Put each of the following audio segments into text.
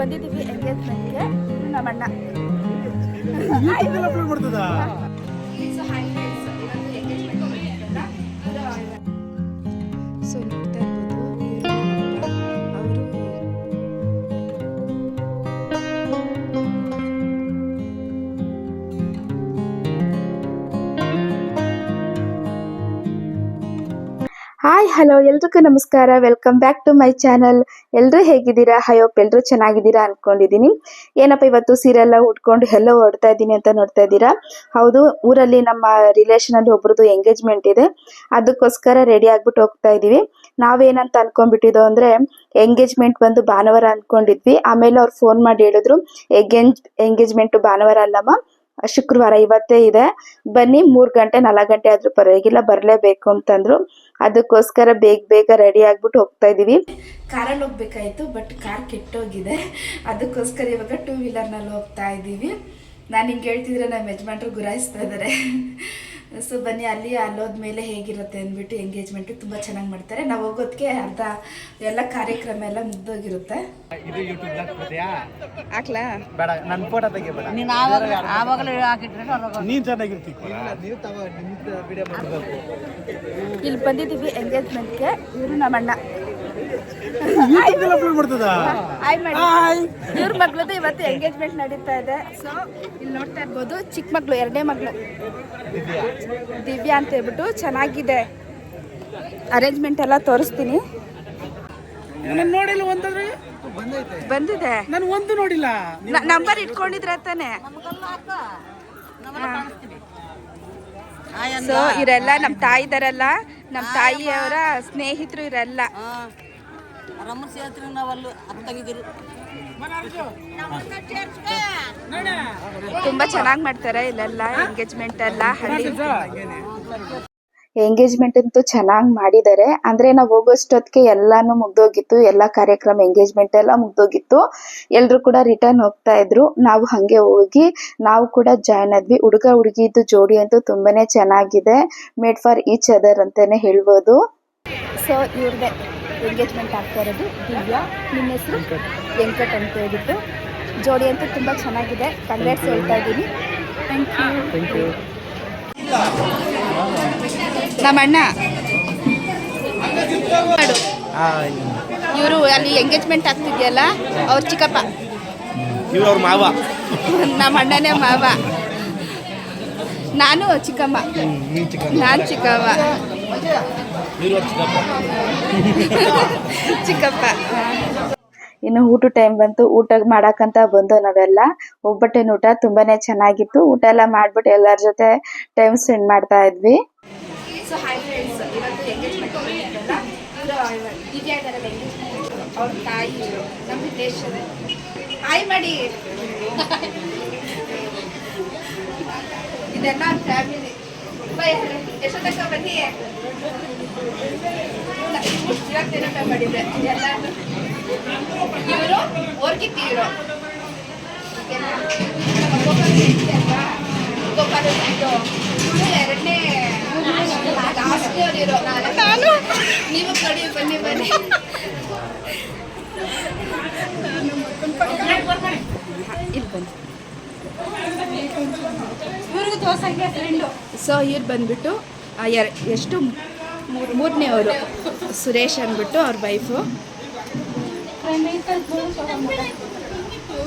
ಬಂದಿದ್ದೀವಿ ಎಂಗೇಜ್ಮೆಂಟ್ಗೆ ನಮ್ಮ ಅಣ್ಣ. ಹಲೋ, ಎಲ್ರಿಗೂ ನಮಸ್ಕಾರ. Welcome back to my channel ಎಲ್ಲರೂ ಹೇಗಿದ್ದೀರಾ? ಹಯೋಪ್ ಎಲ್ಲರೂ ಚೆನ್ನಾಗಿದ್ದೀರಾ ಅನ್ಕೊಂಡಿದೀನಿ ಏನಪ್ಪ, ಇವತ್ತು ಸೀರೆ ಎಲ್ಲ ಉಟ್ಕೊಂಡು ಎಲ್ಲೋ ಓಡ್ತಾ ಇದ್ದೀನಿ ಅಂತ ನೋಡ್ತಾ ಇದ್ದೀರಾ? ಹೌದು, ಊರಲ್ಲಿ ನಮ್ಮ ರಿಲೇಷನ್ ಅಲ್ಲಿ ಒಬ್ರದ್ದು ಎಂಗೇಜ್ಮೆಂಟ್ ಇದೆ. ಅದಕ್ಕೋಸ್ಕರ ರೆಡಿ ಆಗ್ಬಿಟ್ಟು ಹೋಗ್ತಾ ಇದೀವಿ ನಾವೇನಂತ ಅನ್ಕೊಂಡ್ಬಿಟ್ಟಿದ್ದೋ ಅಂದ್ರೆ ಎಂಗೇಜ್ಮೆಂಟ್ ಬಂದು ಭಾನುವಾರ ಅನ್ಕೊಂಡಿದ್ವಿ. ಆಮೇಲೆ ಅವ್ರು ಫೋನ್ ಮಾಡಿ ಹೇಳಿದ್ರು ಎಂಗೇಜ್ ಎಂಗೇಜ್ಮೆಂಟ್ ಭಾನುವಾರ ಅಲ್ಲಮ್ಮ. ಶುಕ್ರವಾರ ಇವತ್ತೇ ಇದೆ. ಬನ್ನಿ, ಮೂರ್ ಗಂಟೆ, ನಾಲ್ಕು ಗಂಟೆ ಆದ್ರೂ ಪರವಾಗಿಲ್ಲ, ಬರಲೇಬೇಕು ಅಂತಂದ್ರು. ಅದಕ್ಕೋಸ್ಕರ ಬೇಗ ಬೇಗ ರೆಡಿ ಆಗ್ಬಿಟ್ಟು ಹೋಗ್ತಾ ಇದೀವಿ. ಕಾರಲ್ಲಿ ಹೋಗ್ಬೇಕಾಯ್ತು ಬಟ್ ಕಾರ್ ಕೆಟ್ಟೋಗಿದೆ. ಅದಕ್ಕೋಸ್ಕರ ಇವಾಗ ಟೂ ವೀಲರ್ನಲ್ಲಿ ಹೋಗ್ತಾ ಇದ್ದೀವಿ ನಾನು ಹಿಂಗೆ ಹೇಳ್ತಿದ್ರೆ ನಮ್ಮ ಯಜಮಾನ್ರು ಗುರಾಯಿಸ್ತಾ ಇದ್ದಾರೆ ಸೊ ಬನ್ನಿ ಅಲ್ಲಿ ಅಲ್ಲೋದ್ಮೇಲೆ ಹೇಗಿರುತ್ತೆ ಅಂದ್ಬಿಟ್ಟು ಎಂಗೇಜ್ಮೆಂಟ್ ತುಂಬ ಚೆನ್ನಾಗಿ ಮಾಡ್ತಾರೆ. ನಾವು ಹೋಗೋದಕ್ಕೆ ಅರ್ಧ ಎಲ್ಲ ಕಾರ್ಯಕ್ರಮ ಎಲ್ಲ ಮುಗ್ದೋಗಿರುತ್ತೆ. ಇದು ಹಾಕ್ಲಾ? ಬೇಡ ನನ್ನ ಫೋಟೋ ತೆಗಿಬೇಡ. ನೀನು ಆವಾಗ ಆವಾಗಲೇ ಹಾಕಿಟ್ರೆ ಹೊರಗೆ ನೀನ್ ಚೆನ್ನಾಗಿರ್ತಿ ನೀವು ನಿಮ್ದು ವಿಡಿಯೋ ಮಾಡಬೇಕು. ಇಲ್ಲಿ ಬಂದಿದ್ದೀವಿ ಎಂಗೇಜ್ಮೆಂಟ್ಗೆ ಇವರು ನಮ್ಮ ಅಣ್ಣ. ಇದೆಲ್ಲ ಅಪ್ಲೋಡ್ ಮಾಡ್ತದಾ? ಹಾಯ್ ಮಾಡಿ. ಇವ್ರ ಮಗಳದು ಇವತ್ತು ಎಂಗೇಜ್ಮೆಂಟ್ ನಡೀತಾ ಇದೆ. ಸೊ ಇಲ್ಲಿ ನೋಡ್ತಾ ಇರ್ಬೋದು ಚಿಕ್ಕ ಮಕ್ಳು ಎರಡನೇ ಮಗಳು. ದಿವ್ಯಾ ಅಂತ ಹೇಳ್ಬಿಟ್ಟು ಚೆನ್ನಾಗಿದೆ. ಅರೇಂಜ್ಮೆಂಟ್ ಎಲ್ಲ ತೋರಿಸ್ತೀನಿ. ನಾನು ನೋಡಿಲ್ಲ ಒಂದಾದ್ರೆ? ಬಂದಿದೆ. ನಾನು ಒಂದು ನೋಡಿಲ್ಲ. ನಂಬರ್ ಇಟ್ಕೊಂಡಿದ್ರೆ ತಾನೆ? ಸೊ ಇರೆಲ್ಲ ನಮ್ಮ ತಾಯಿ ಇದಾರಲ್ಲ ನಮ್ಮ ತಾಯಿಯವರ ಸ್ನೇಹಿತರು ಇವರೆಲ್ಲ ತುಂಬಾ ಚೆನ್ನಾಗಿ ಮಾಡ್ತಾರೆ ಇಲ್ಲೆಲ್ಲ ಎಂಗೇಜ್ಮೆಂಟ್ ಎಲ್ಲ ಹಳ್ಳಿ. ಎಂಗೇಜ್ಮೆಂಟ್ ಅಂತೂ ಚೆನ್ನಾಗಿ ಮಾಡಿದ್ದಾರೆ. ಅಂದ್ರೆ ನಾವು ಹೋಗೋಷ್ಟೊತ್ತಿಗೆ ಎಲ್ಲಾನು ಮುಗ್ದೋಗಿತ್ತು ಎಲ್ಲ ಕಾರ್ಯಕ್ರಮ ಎಂಗೇಜ್ಮೆಂಟ್ ಎಲ್ಲ ಮುಗ್ದೋಗಿತ್ತು. ಎಲ್ರು ಕೂಡ ರಿಟರ್ನ್ ಹೋಗ್ತಾ ಇದ್ರು. ನಾವು ಹಂಗೆ ಹೋಗಿ ನಾವು ಕೂಡ ಜಾಯ್ನ್ ಆದ್ವಿ. ಹುಡುಗ ಹುಡುಗಿದು ಜೋಡಿ ಅಂತೂ ತುಂಬಾನೇ ಚೆನ್ನಾಗಿದೆ. ಮೇಡ್ ಫಾರ್ ಈಚ್ ಅದರ್ ಅಂತಾನೆ ಹೇಳ್ಬೋದು. ಸೊ ಇವ್ರದೇ. ಎಂಗೇಜ್ಮೆಂಟ್ ಆಗ್ತಾ ಇರೋದು. ದಿವ್ಯಾ ನಿಮ್ಮ ಹೆಸರು? ವೆಂಕಟ್. ಅಂತ ಹೇಳಿಬಿಟ್ಟು ಜೋಡಿ ಅಂತ ತುಂಬ ಚೆನ್ನಾಗಿದೆ. ಕಂಗ್ರಾಟ್ಸ್ ಹೇಳ್ತಾ ಇದ್ದೀನಿ. ಥ್ಯಾಂಕ್ ಯು ನಮ್ಮ ಅಣ್ಣ. ಮಾಡು. ಇವರು ಅಲ್ಲಿ ಎಂಗೇಜ್ಮೆಂಟ್ ಆಗ್ತಿದೆಯಲ್ಲ ಅವ್ರ ಚಿಕ್ಕಪ್ಪ. ಇವ್ರು ಅವ್ರ ಮಾವ. ನಮ್ಮ ಅಣ್ಣನೇ ಮಾವ. ನಾನು ಚಿಕ್ಕಮ್ಮ. ನಾನು ಚಿಕ್ಕಮ್ಮ. ಚಿಕ್ಕಪ್ಪ. ಇನ್ನು ಊಟ ಟೈಮ್ ಬಂತು. ಊಟ ಮಾಡಕ್ಕಂತ ಬಂದು ನಾವೆಲ್ಲ. ಒಬ್ಬಟ್ಟಿನ ಊಟ ತುಂಬಾನೇ ಚೆನ್ನಾಗಿತ್ತು. ಊಟ ಎಲ್ಲ ಮಾಡ್ಬಿಟ್ಟು ಎಲ್ಲರ ಜೊತೆ ಟೈಮ್ ಸ್ಪೆಂಡ್ ಮಾಡ್ತಾ ಇದ್ವಿ. ಸೊ ಹಾಯ್ ಫ್ರೆಂಡ್ಸ್ ಇವತ್ತು ಎಂಗೇಜ್ಮೆಂಟ್ ದಿವ್ಯಾ ಇದಾರಲ್ಲ ಎಂಗೇಜ್ಮೆಂಟ್ ಅವ್ರ ತಾಯಿ ನಮ್ಮ ರಿಲೇಷನ್ ಹಾಯ್ ಮಾಡಿ. ಇದೆಲ್ಲ ಫ್ಯಾಮಿಲಿ ಎಷ್ಟೊತ್ತಕ್ಕ ಬನ್ನಿ ಇವತ್ತೇನಪ್ಪ ಮಾಡಿದ್ರೆ ಎಲ್ಲ ಇವರು ಓರ್ಗಿತ್ತಿ ಇವರು ಗೋಪಾಲ ಎರಡನೇ ಇರೋ ನಾನು ನೀವು ಕಡಿ ಬನ್ನಿ ಬನ್ನಿ ಇಲ್ಲಿ ಬನ್ನಿ ಸೊ ಇವ್ರು ಬಂದ್ಬಿಟ್ಟು ಎಷ್ಟು ಮೂರನೇ ಅವರು ಸುರೇಶ್ ಅಂದ್ಬಿಟ್ಟು ಅವ್ರ ವೈಫು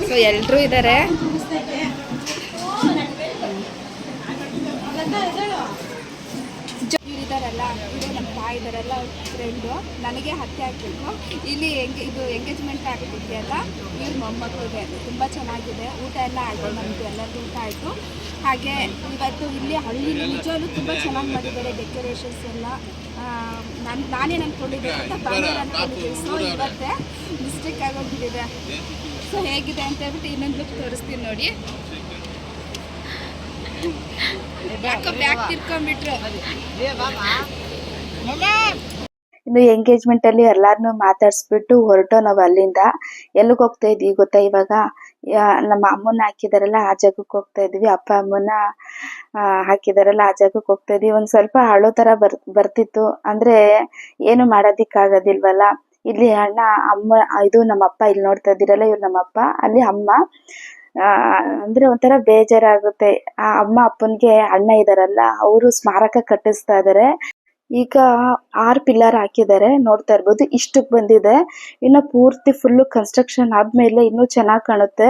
ಸೊ ಎಲ್ಲರೂ ಇದ್ದಾರೆ ಇದಾರಲ್ಲ ಇವರು ನಮ್ಮ ತಾಯಿ ಇದಾರಲ್ಲ ಫ್ರೆಂಡು ನನಗೆ ಹತ್ಯೆ ಹಾಕಬೇಕು ಇಲ್ಲಿ ಎಂಗೆ, ಇದು ಎಂಗೇಜ್ಮೆಂಟ್ ಆಗ್ತಿದೆಯಲ್ಲ ಇವ್ರ ಮೊಮ್ಮಕ್ಕಳಿಗೆ. ತುಂಬ ಚೆನ್ನಾಗಿದೆ. ಊಟ ಎಲ್ಲ ಆಯಿತು ನಮ್ಮದು ಎಲ್ಲರಿಗೂ ಊಟ ಆಯಿತು. ಹಾಗೆ ಇವತ್ತು ಇಲ್ಲಿ ಹಳ್ಳಿ ನಿಜವಾಗ್ಲೂ ತುಂಬ ಚೆನ್ನಾಗಿ ಮಾಡಿದ್ದಾರೆ ಡೆಕೋರೇಷನ್ಸ್ ಎಲ್ಲ. ನಾನು ನಾನೇನು ಅಂದ್ಕೊಂಡಿದ್ದೆ ಅಂತ ಭಾನುವಾರ ಅಂದ್ಕೊಂಡಿದ್ದೆ ಸೊ ಇವತ್ತೇ ಮಿಸ್ಟೇಕ್ ಆಗೋಗ್ಬಿಟ್ಟಿದೆ. ಸೊ ಹೇಗಿದೆ ಅಂತ ಹೇಳ್ಬಿಟ್ಟು ಇನ್ನೊಂದು ಲುಕ್ ತೋರಿಸ್ತೀನಿ ನೋಡಿ. ಇನ್ನು ಎಂಗೇಜ್ಮೆಂಟ್ ಅಲ್ಲಿ ಎಲ್ಲಾರನು ಮಾತಾಡ್ಸ್ಬಿಟ್ಟು ಹೊರಟೋ ನಾವು ಅಲ್ಲಿಂದ. ಎಲ್ಲಿಗೆ ಹೋಗ್ತಾ ಇದ್ವಿ ಗೊತ್ತಾ ಇವಾಗ? ನಮ್ಮ ಅಮ್ಮನ ಹಾಕಿದಾರಲ್ಲ, ಆ ಜಾಗಕ್ಕೆ ಹೋಗ್ತಾ ಇದ್ವಿ. ಅಪ್ಪ ಅಮ್ಮನ ಹಾಕಿದಾರಲ್ಲ, ಆ ಜಾಗಕ್ಕೆ ಹೋಗ್ತಾ ಇದ್ವಿ. ಒಂದ್ ಸ್ವಲ್ಪ ಅಳೋ ತರ ಬರ್, ಬರ್ತಿತ್ತು. ಅಂದ್ರೆ ಏನು ಮಾಡೋದಿಕ್ಕಾಗೋದಿಲ್ವಲ್ಲ? ಇಲ್ಲಿ ಅಣ್ಣ, ಅಮ್ಮ, ಇದು ನಮ್ಮ ಅಪ್ಪ ಇಲ್ಲಿ ನೋಡ್ತಾ ಇದ್ದೀರಲ್ಲ, ಇವ್ರು ನಮ್ಮ ಅಪ್ಪ ಅಲ್ಲಿ ಅಮ್ಮ ಅಂದ್ರೆ ಒಂಥರ ಬೇಜಾರಾಗುತ್ತೆ. ಆ ಅಮ್ಮ ಅಪ್ಪನ್ಗೆ ಅಣ್ಣ ಇದಾರಲ್ಲ ಅವರು ಸ್ಮಾರಕ ಕಟ್ಟಿಸ್ತಾ ಇದಾರೆ. ಈಗ ಆರ್ ಪಿಲ್ಲರ್ ಹಾಕಿದ್ದಾರೆ, ನೋಡ್ತಾ ಇರ್ಬೋದು. ಇಷ್ಟಕ್ಕೆ ಬಂದಿದೆ. ಇನ್ನು ಪೂರ್ತಿ ಫುಲ್ ಕನ್ಸ್ಟ್ರಕ್ಷನ್ ಆದ್ಮೇಲೆ ಇನ್ನೂ ಚೆನ್ನಾಗಿ ಕಾಣುತ್ತೆ.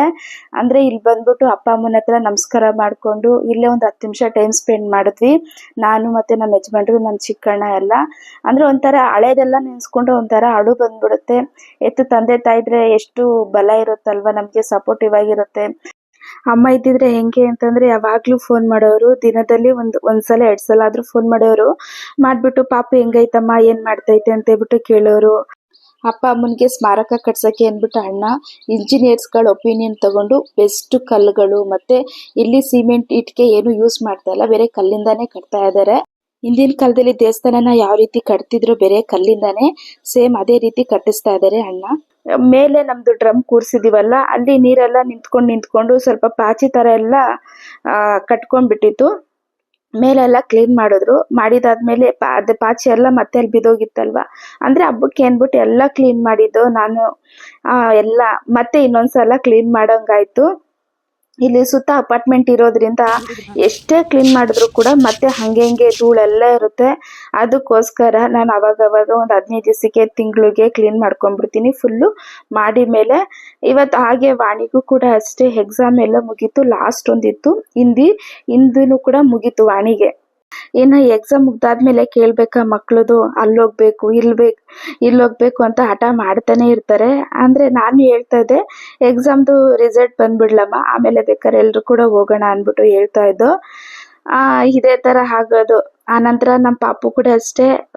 ಅಂದ್ರೆ ಇಲ್ಲಿ ಬಂದ್ಬಿಟ್ಟು ಅಪ್ಪ ಅಮ್ಮನ ಹತ್ರ ನಮಸ್ಕಾರ ಮಾಡ್ಕೊಂಡು ಇಲ್ಲೇ ಒಂದು ಹತ್ತು ನಿಮಿಷ ಟೈಮ್ ಸ್ಪೆಂಡ್ ಮಾಡಿದ್ವಿ. ನಾನು ಮತ್ತೆ ನಮ್ಮ ಯಜಮಾನ್ರು ನಮ್ಮ ಚಿಕ್ಕಣ್ಣ ಎಲ್ಲ. ಅಂದ್ರೆ ಒಂಥರ ಹಳೇದೆಲ್ಲ ನೆನ್ಸ್ಕೊಂಡ್ರೆ ಒಂಥರ ಅಳು ಬಂದ್ಬಿಡುತ್ತೆ. ಎತ್ತು ತಂದೆ ತಾಯಿದ್ರೆ ಎಷ್ಟು ಬಲ ಇರುತ್ತಲ್ವ, ನಮ್ಗೆ ಸಪೋರ್ಟಿವ್ ಆಗಿರುತ್ತೆ. ಅಮ್ಮ ಇದ್ದಿದ್ರೆ ಹೆಂಗೆ ಅಂತಂದ್ರೆ ಯಾವಾಗ್ಲೂ ಫೋನ್ ಮಾಡೋರು, ದಿನದಲ್ಲಿ ಒಂದ್, ಒಂದ್ಸಲ ಎರಡ್ ಸಲ ಆದ್ರೂ ಫೋನ್ ಮಾಡೋರು. ಮಾಡ್ಬಿಟ್ಟು, ಪಾಪ ಹೆಂಗೈತಮ್ಮ, ಏನ್ ಮಾಡ್ತೈತೆ? ಅಂತ ಹೇಳ್ಬಿಟ್ಟು ಕೇಳೋರು. ಅಪ್ಪ ಅಮ್ಮನಿಗೆ ಸ್ಮಾರಕ ಕಟ್ಸಕ್ಕೆ ಅಂದ್ಬಿಟ್ಟು, ಅಣ್ಣ ಇಂಜಿನಿಯರ್ಸ್ಗಳ ಒಪಿನಿಯನ್ ತಗೊಂಡು ಬೆಸ್ಟ್ ಕಲ್ಲುಗಳು, ಮತ್ತೆ ಇಲ್ಲಿ ಸಿಮೆಂಟ್ ಇಟ್ಕೆ ಏನು ಯೂಸ್ ಮಾಡ್ತಾ ಇಲ್ಲ, ಬೇರೆ ಕಲ್ಲಿಂದಾನೇ ಕಟ್ತಾ ಇದ್ದಾರೆ ಹಿಂದಿನ ಕಾಲದಲ್ಲಿ ದೇವಸ್ಥಾನನ ಯಾವ ರೀತಿ ಕಟ್ತಿದ್ರು ಬೇರೆ ಕಲ್ಲಿಂದಾನೆ ಸೇಮ್ ಅದೇ ರೀತಿ ಕಟ್ಟಿಸ್ತಾ ಇದ್ದಾರೆ ಅಣ್ಣ. ಮೇಲೆ ನಮ್ದು ಡ್ರಮ್ ಕೂರ್ಸಿದಿವಲ್ಲ, ಅಲ್ಲಿ ನೀರೆಲ್ಲ ನಿಂತ್ಕೊಂಡು ನಿಂತ್ಕೊಂಡು ಸ್ವಲ್ಪ ಪಾಚಿ ತರ ಎಲ್ಲ ಕಟ್ಕೊಂಡ್ಬಿಟ್ಟಿತ್ತು. ಮೇಲೆಲ್ಲ ಕ್ಲೀನ್ ಮಾಡಿದ್ರು. ಮಾಡಿದಾದ್ಮೇಲೆ ಪಾ, ಅದೇ ಪಾಚಿ ಎಲ್ಲ ಮತ್ತೆ ಅಲ್ಲಿ ಬಿದ್ದೋಗಿತ್ತಲ್ವಾ? ಅಂದ್ರೆ ಹಬ್ಬಕ್ಕೆ ಅಂದ್ಬಿಟ್ಟು ಎಲ್ಲ ಕ್ಲೀನ್ ಮಾಡಿದ್ದು. ನಾನು ಎಲ್ಲ, ಮತ್ತೆ ಇನ್ನೊಂದ್ಸಲ ಕ್ಲೀನ್ ಮಾಡಂಗಾಯ್ತು. ಇಲ್ಲಿ ಸುತ್ತ ಅಪಾರ್ಟ್ಮೆಂಟ್ ಇರೋದ್ರಿಂದ ಎಷ್ಟೇ ಕ್ಲೀನ್ ಮಾಡಿದ್ರು ಕೂಡ ಮತ್ತೆ ಹಂಗೆ ಹಂಗೆ ಧೂಳೆಲ್ಲ ಇರುತ್ತೆ. ಅದಕ್ಕೋಸ್ಕರ ನಾನು ಅವಾಗ ಅವಾಗ ಒಂದು ಹದಿನೈದು ದಿವಸಕ್ಕೆ ತಿಂಗಳಿಗೆ ಕ್ಲೀನ್ ಮಾಡ್ಕೊಂಡ್ಬಿಡ್ತೀನಿ. ಫುಲ್ಲು ಮಾಡಿ ಮೇಲೆ ಇವತ್ತು ಹಾಗೆ ವಾಣಿಗೂ ಕೂಡ ಅಷ್ಟೇ ಎಕ್ಸಾಮ್ ಎಲ್ಲ ಮುಗೀತು. ಲಾಸ್ಟ್ ಒಂದಿತ್ತು. ಹಿಂದಿ, ಹಿಂದಿನೂ ಕೂಡ ಮುಗೀತು ವಾಣಿಗೆ. ಇನ್ನು ಎಕ್ಸಾಮ್ ಮುಗ್ದಾದ್ಮೇಲೆ ಕೇಳ್ಬೇಕಾ ಮಕ್ಳದು? ಅಲ್ಲೋಗ್ಬೇಕು, ಇಲ್ಬೇಕು, ಇಲ್ಲೋಗ್ಬೇಕು ಅಂತ ಹಠ ಮಾಡ್ತಾನೆ ಇರ್ತಾರೆ. ಅಂದ್ರೆ ನಾನು ಹೇಳ್ತಾ ಇದ್ದೆ ಎಕ್ಸಾಮ್ದು ರಿಸಲ್ಟ್ ಬಂದ್ಬಿಡ್ಲಮ್ಮ, ಆಮೇಲೆ ಬೇಕಾದ್ರೆ ಎಲ್ಲರೂ ಕೂಡ ಹೋಗೋಣ ಅನ್ಬಿಟ್ಟು ಹೇಳ್ತಾ ಇದ್ದು. ಆ, ಇದೇ ತರ ಆಗೋದು. ಆನಂತರ ನಮ್ಮ ಪಾಪು ಕೂಡ ಅಷ್ಟೇ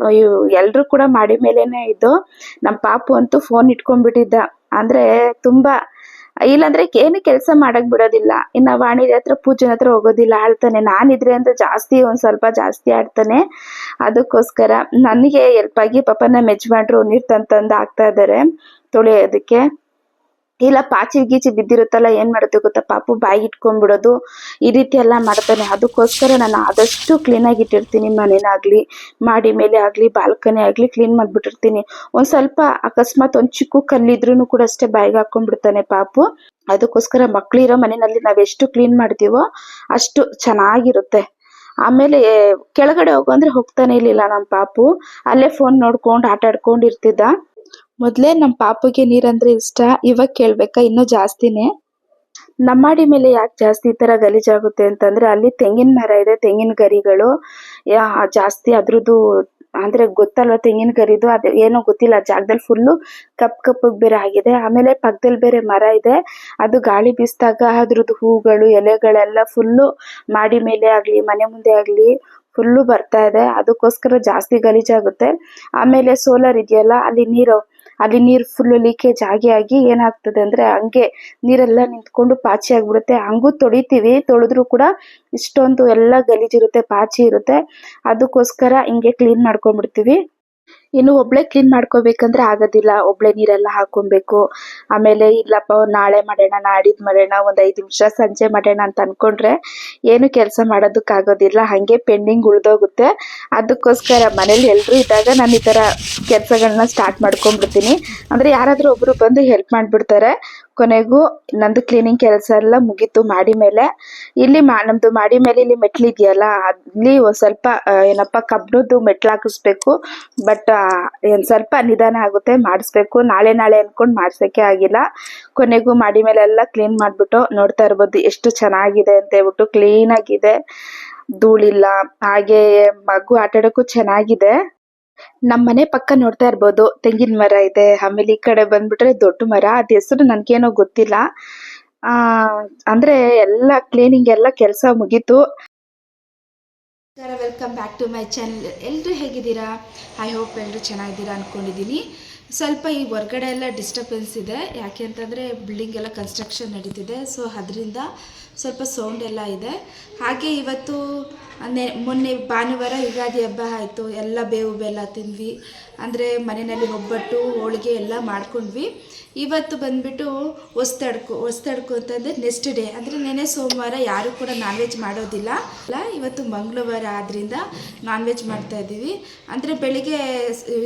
ಎಲ್ಲರೂ ಕೂಡ ಮಾಡಿ ಮೇಲೇನೆ ಇದ್ದು. ನಮ್ಮ ಪಾಪು ಅಂತೂ ಫೋನ್ ಇಟ್ಕೊಂಡ್ಬಿಟ್ಟಿದ್ದ. ಅಂದ್ರೆ ತುಂಬಾ ಇಲ್ಲಾಂದ್ರೆ ಏನು ಕೆಲಸ ಮಾಡಕ್ ಬಿಡೋದಿಲ್ಲ. ಇನ್ನ ವಾಣಿ ಹತ್ರ ಪೂಜನ ಹತ್ರ ಹೋಗೋದಿಲ್ಲ ಆಡ್ತಾನೆ ನಾನಿದ್ರೆ ಅಂದ್ರೆ ಜಾಸ್ತಿ ಒಂದ್ ಸ್ವಲ್ಪ ಜಾಸ್ತಿ ಆಡ್ತಾನೆ. ಅದಕ್ಕೋಸ್ಕರ ನನಗೆ ಹೆಲ್ಪ್ ಆಗಿ ಪಾಪ ನಮ್ಮ ಯಜಮಾನ್ರು ನೀರ್ ತಂತಂದು ಹಾಕ್ತಾ ಇದಾರೆ. ತೊಳೆಯೋದಕ್ಕೆ. ಇಲ್ಲ, ಪಾಚಿ ಗೀಚಿ ಬಿದ್ದಿರುತ್ತಲ್ಲ, ಏನ್ ಮಾಡುತ್ತೆ ಗೊತ್ತಾ? ಪಾಪು ಬಾಯಿ ಇಟ್ಕೊಂಡ್ಬಿಡೋದು, ಈ ರೀತಿ ಎಲ್ಲ ಮಾಡ್ತಾನೆ. ಅದಕ್ಕೋಸ್ಕರ ನಾನು ಆದಷ್ಟು ಕ್ಲೀನ್ ಆಗಿ ಇಟ್ಟಿರ್ತೀನಿ ಮನೇನಾಗ್ಲಿ ಮಾಡಿ ಮೇಲೆ ಆಗ್ಲಿ, ಬಾಲ್ಕನಿ ಆಗ್ಲಿ ಕ್ಲೀನ್ ಮಾಡ್ಬಿಟ್ಟಿರ್ತೀನಿ. ಒಂದ್ ಸ್ವಲ್ಪ ಅಕಸ್ಮಾತ್ ಒಂದ್ ಚಿಕ್ಕ ಕಲ್ಲಿದ್ರೂ ಕೂಡ ಅಷ್ಟೇ ಬಾಯಿಗೆ ಹಾಕೊಂಡ್ಬಿಡ್ತಾನೆ ಪಾಪು. ಅದಕ್ಕೋಸ್ಕರ ಮಕ್ಳಿರೋ ಮನೆಯಲ್ಲಿ ನಾವ್ ಎಷ್ಟು ಕ್ಲೀನ್ ಮಾಡ್ತೀವೋ ಅಷ್ಟು ಚೆನ್ನಾಗಿರುತ್ತೆ. ಆಮೇಲೆ, ಕೆಳಗಡೆ ಹೋಗು ಅಂದ್ರೆ ಹೋಗ್ತಾನೆ ಇರ್ಲಿಲ್ಲ ನಮ್ಮ ಪಾಪು. ಅಲ್ಲೇ ಫೋನ್ ನೋಡ್ಕೊಂಡು, ಆಟ ಆಡ್ಕೊಂಡು ಮೊದ್ಲೇ ನಮ್ಮ ಪಾಪುಗೆ ನೀರಂದ್ರೆ ಇಷ್ಟ, ಇವಾಗ ಕೇಳ್ಬೇಕಾ ಇನ್ನೂ ಜಾಸ್ತಿನೇ? ನಮ್ಮಾಡಿ ಮೇಲೆ ಯಾಕೆ ಜಾಸ್ತಿ ಈ ತರ ಗಲೀಜಾಗುತ್ತೆ ಅಂತಂದ್ರೆ ಅಲ್ಲಿ ತೆಂಗಿನ ಮರ ಇದೆ, ತೆಂಗಿನ ಗರಿಗಳು. ಜಾಸ್ತಿ ಅದ್ರದ್ದು ಅಂದ್ರೆ ಗೊತ್ತಲ್ವಾ ತೆಂಗಿನ ಗರಿದು? ಅದು ಏನೋ ಗೊತ್ತಿಲ್ಲ ಜಾಗದಲ್ಲಿ ಫುಲ್ಲು ಕಪ್ ಕಪ್ಪಗೆ ಬೇರೆ ಆಗಿದೆ. ಆಮೇಲೆ ಪಕ್ಕದಲ್ಲಿ ಬೇರೆ ಮರ ಇದೆ. ಅದು ಗಾಳಿ ಬೀಸಿದಾಗ ಅದ್ರದ್ದು ಹೂಗಳು, ಎಲೆಗಳೆಲ್ಲ ಫುಲ್ಲು ಮಾಡಿ ಮೇಲೆ ಆಗ್ಲಿ, ಮನೆ ಮುಂದೆ ಆಗ್ಲಿ ಫುಲ್ಲು ಬರ್ತಾ ಇದೆ. ಅದಕ್ಕೋಸ್ಕರ ಜಾಸ್ತಿ ಗಲೀಜಾಗುತ್ತೆ. ಆಮೇಲೆ ಸೋಲಾರ್ ಇದೆಯಲ್ಲ, ಅಲ್ಲಿ ನೀರು ಅಲ್ಲಿ ನೀರು ಫುಲ್ ಲೀಕೇಜ್ ಆಗಿ ಆಗಿ ಏನಾಗ್ತದೆ ಅಂದ್ರೆ ಹಂಗೆ ನೀರೆಲ್ಲ ನಿಂತ್ಕೊಂಡು ಪಾಚಿ ಆಗಿಬಿಡುತ್ತೆ. ಹಂಗೂ ತೊಳಿತೀವಿ, ತೊಳೆದ್ರು ಕೂಡ ಇಷ್ಟೊಂದು ಎಲ್ಲ ಗಲೀಜಿರುತ್ತೆ ಪಾಚಿ ಇರುತ್ತೆ. ಅದಕ್ಕೋಸ್ಕರ ಹಿಂಗೆ ಕ್ಲೀನ್ ಮಾಡ್ಕೊಂಡ್ಬಿಡ್ತೀವಿ. ಇನ್ನು ಒಬ್ಳೆ ಕ್ಲೀನ್ ಮಾಡ್ಕೋಬೇಕಂದ್ರೆ ಆಗೋದಿಲ್ಲ. ಒಬ್ಳೆ ನೀರೆಲ್ಲ ಹಾಕೊಬೇಕು ಆಮೇಲೆ ಇಲ್ಲಪ್ಪ ನಾಳೆ ಮಾಡೋಣ ನಾಡಿದ್ ಮಾಡೋಣ, ಒಂದ್ ಐದು ನಿಮಿಷ ಸಂಜೆ ಮಾಡೋಣ ಅಂತ ಅನ್ಕೊಂಡ್ರೆ ಏನು ಕೆಲಸ ಮಾಡೋದಕ್ಕಾಗೋದಿಲ್ಲ. ಹಂಗೆ ಪೆಂಡಿಂಗ್ ಉಳ್ದೋಗುತ್ತೆ. ಅದಕ್ಕೋಸ್ಕರ ಮನೇಲಿ ಎಲ್ರು ಇದ್ದಾಗ ನಾನು ಈ ತರ ಕೆಲಸಗಳನ್ನ ಸ್ಟಾರ್ಟ್ ಮಾಡ್ಕೊಂಡ್ಬಿಡ್ತೀನಿ. ಅಂದ್ರೆ ಯಾರಾದ್ರೂ ಒಬ್ರು ಬಂದು ಹೆಲ್ಪ್ ಮಾಡ್ಬಿಡ್ತಾರೆ. ಕೊನೆಗೂ ನಂದು ಕ್ಲೀನಿಂಗ್ ಕೆಲಸ ಎಲ್ಲ ಮುಗೀತು ಮಾಡಿ ಮೇಲೆ. ಇಲ್ಲಿ ಮಾ ಮಾಡಿ ಮೇಲೆ ಇಲ್ಲಿ ಮೆಟ್ಲಿದೆಯಲ್ಲ ಅಲ್ಲಿ ಸ್ವಲ್ಪ ಏನಪ್ಪ, ಕಬ್ಬಿಣದ್ದು ಮೆಟ್ಲು ಹಾಕಿಸ್ಬೇಕು. ಬಟ್ ಒಂದ್ ಸ್ವಲ್ಪ ನಿಧಾನ ಆಗುತ್ತೆ, ಮಾಡಿಸ್ಬೇಕು. ನಾಳೆ ನಾಳೆ ಅಂದ್ಕೊಂಡು ಮಾಡ್ಸಕ್ಕೆ ಆಗಿಲ್ಲ. ಕೊನೆಗೂ ಮಾಡಿ ಮೇಲೆ ಎಲ್ಲ ಕ್ಲೀನ್ ಮಾಡ್ಬಿಟ್ಟು ನೋಡ್ತಾ ಇರ್ಬೋದು ಎಷ್ಟು ಚೆನ್ನಾಗಿದೆ ಅಂತ ಹೇಳ್ಬಿಟ್ಟು ಕ್ಲೀನ್ ಆಗಿದೆ. ಧೂಳಿಲ್ಲ, ಹಾಗೆ ಮಗು ಆಟ ಆಡಕ್ಕೂ ಚೆನ್ನಾಗಿದೆ. ನಮ್ಮ ಮನೆ ಪಕ್ಕ ನೋಡ್ತಾ ಇರ್ಬೋದು, ತೆಂಗಿನ ಮರ ಇದೆ. ಆಮೇಲೆ ಈ ಕಡೆ ಬಂದ್ಬಿಟ್ರೆ ದೊಡ್ಡ ಮರ. ಅದ್ ಹೆಸರು ನನಗೇನೋ ಗೊತ್ತಿಲ್ಲ. ಆ, ಅಂದ್ರೆ ಎಲ್ಲ ಕ್ಲೀನಿಂಗ್ ಎಲ್ಲ ಕೆಲಸ ಮುಗೀತು. Welcome back to my channel ಎಲ್ಲರೂ ಹೇಗಿದ್ದೀರಾ? ಐ ಹೋಪ್ ಎಲ್ಲರೂ ಚೆನ್ನಾಗಿದ್ದೀರಾ ಅಂದ್ಕೊಂಡಿದ್ದೀನಿ ಸ್ವಲ್ಪ ಈ ಹೊರ್ಗಡೆ ಎಲ್ಲ ಡಿಸ್ಟರ್ಬೆನ್ಸ್ ಇದೆ. ಯಾಕೆ ಅಂತಂದರೆ ಬಿಲ್ಡಿಂಗ್ ಎಲ್ಲ ಕನ್ಸ್ಟ್ರಕ್ಷನ್ ನಡೀತಿದೆ. ಸೊ ಅದರಿಂದ ಸ್ವಲ್ಪ ಸೌಂಡ್ ಎಲ್ಲ ಇದೆ. ಹಾಗೆ ಇವತ್ತು ನೆ ಮೊನ್ನೆ ಭಾನುವಾರ ಯುಗಾದಿ ಹಬ್ಬ ಆಯಿತು, ಎಲ್ಲ ಬೇವು ಬೆಲ್ಲ ತಿಂದ್ವಿ. ಅಂದರೆ ಮನೆಯಲ್ಲಿ ಒಬ್ಬಟ್ಟು, ಹೋಳಿಗೆ ಎಲ್ಲ ಮಾಡ್ಕೊಂಡ್ವಿ. ಇವತ್ತು ಬಂದ್ಬಿಟ್ಟು ಹೊಸ್ತಡ್ಕು ಹೊಸ್ತಡ್ಕು ಅಂತಂದರೆ ನೆಕ್ಸ್ಟ್ ಡೇ ಅಂದರೆ ನೆನೆ ಸೋಮವಾರ ಯಾರೂ ಕೂಡ ನಾನ್ ವೆಜ್ ಮಾಡೋದಿಲ್ಲ. ಅಲ್ಲ, ಇವತ್ತು ಮಂಗಳವಾರ ಆದ್ದರಿಂದ ನಾನ್ ವೆಜ್ ಮಾಡ್ತಾ ಇದ್ದೀವಿ. ಅಂದರೆ ಬೆಳಿಗ್ಗೆ